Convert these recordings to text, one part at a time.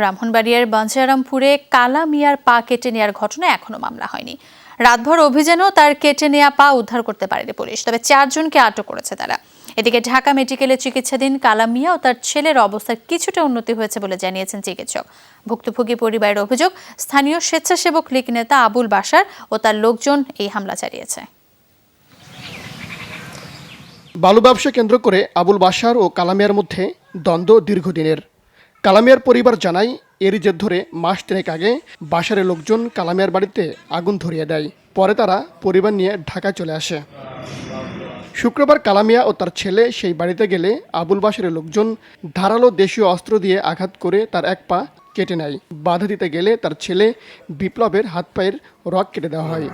ব্রাহ্মণবাড়িয়ার বাঞ্চারামপুরে কালা মিয়ার পা কেটে নেওয়ার ঘটনায় এখনও মামলা হয়নি। রাতভর অভিযানেও তার কেটে নেওয়া পা উদ্ধার করতে পারেনি পুলিশ, তবে চারজনকে আটক করেছে তারা। এদিকে ঢাকা মেডিকেলে চিকিৎসাধীন কালা মিয়া ও তার ছেলের অবস্থার কিছুটা উন্নতি হয়েছে বলে জানিয়েছেন চিকিৎসক। ভুক্তভোগী পরিবারের অভিযোগ, স্থানীয় স্বেচ্ছাসেবক লীগ নেতা আবুল বাসার ও তার লোকজন এই হামলা চালিয়েছে। বালু ব্যবসা কেন্দ্র করে আবুল বাশার ও কালামিয়ার মধ্যে দ্বন্দ্ব দীর্ঘদিনের। কালামিয়ার পরিবার জানায় এরই জের ধরে মাস তিনেক আগে বাসারের লোকজন কালামিয়ার বাড়িতে আগুন ধরিয়ে দেয়। পরে তারা পরিবার নিয়ে ঢাকা চলে আসে। শুক্রবার কালামিয়া ও তার ছেলে সেই বাড়িতে গেলে আবুল বাসারের লোকজন ধারালো দেশীয় অস্ত্র দিয়ে আঘাত করে তার এক পা কেটে নেয়। বাধা দিতে গেলে তার ছেলে বিপ্লবের হাত পায়ের রক কেটে দেওয়া হয়।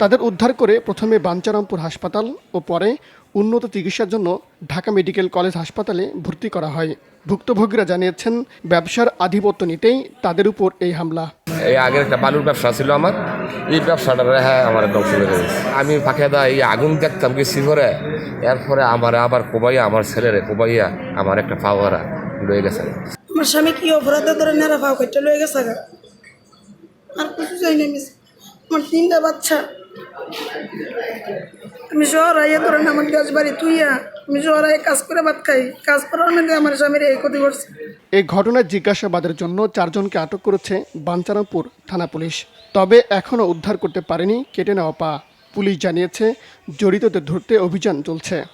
তাদের উদ্ধার করে প্রথমে বাঞ্চারামপুর হাসপাতাল ও পরে উন্নত চিকিৎসার জন্য ঢাকা মেডিকেল কলেজ হাসপাতালে ভর্তি করা হয়। ভুক্তভোগীরা জানিয়েছেন ব্যবসার আধিপত্য নিতেই তাদের উপর এই হামলা। এই আগের একটা বালুর ব্যবসা ছিল আমার। এই ব্যবসাটা হ্যাঁ আমার ধ্বংস করে দিয়েছে আমি ফাঁকে দা এই আগুন দেখতাম গেছি করে এরপরে আমার আবার কোবাইয়া আমার ছেলেরে কোবাইয়া আমার একটা পাওয়ারা লয়ে গেছে। আমার স্বামী কি অপরাধে ধরে নেড়া ফাও করতে লয়ে গেছে আর কিছু চাই না মিস। আমার তিনটা বাচ্চা। আমি শহর আইয়া ধরেন আমার গাছ বাড়ি তুইয়া আমি শহর আইয়া কাজ করে ভাত খাই। কাজ করার মধ্যে আমার স্বামীর এই ক্ষতি করছে। এই ঘটনার জিজ্ঞাসাবাদের জন্য চারজনকে আটক করেছে বাঞ্চারামপুর থানা পুলিশ। তবে এখনও উদ্ধার করতে পারেনি কেটে নেওয়া পা। পুলিশ জানিয়েছে জড়িতদের ধরতে অভিযান চলছে।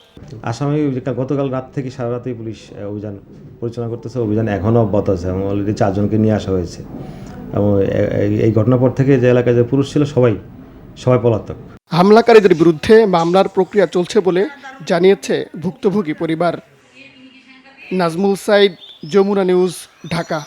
আসামি গতকাল রাত থেকে সারা রাতেই পুলিশ অভিযান পরিচালনা করতেছে অভিযান এখনও অব্যাহত আছে এবং অলরেডি চারজনকে নিয়ে আসা হয়েছে। এবং এই- এই ঘটনার পর থেকে যে এলাকায় যে পুরুষ ছিল সবাই সবাই পলাতক। হামলাকারীদের বিরুদ্ধে মামলার প্রক্রিয়া চলছে বলে জানিয়েছে ভুক্তভোগী পরিবার। নাজমুল সাইদ যমুনা নিউজ ঢাকা।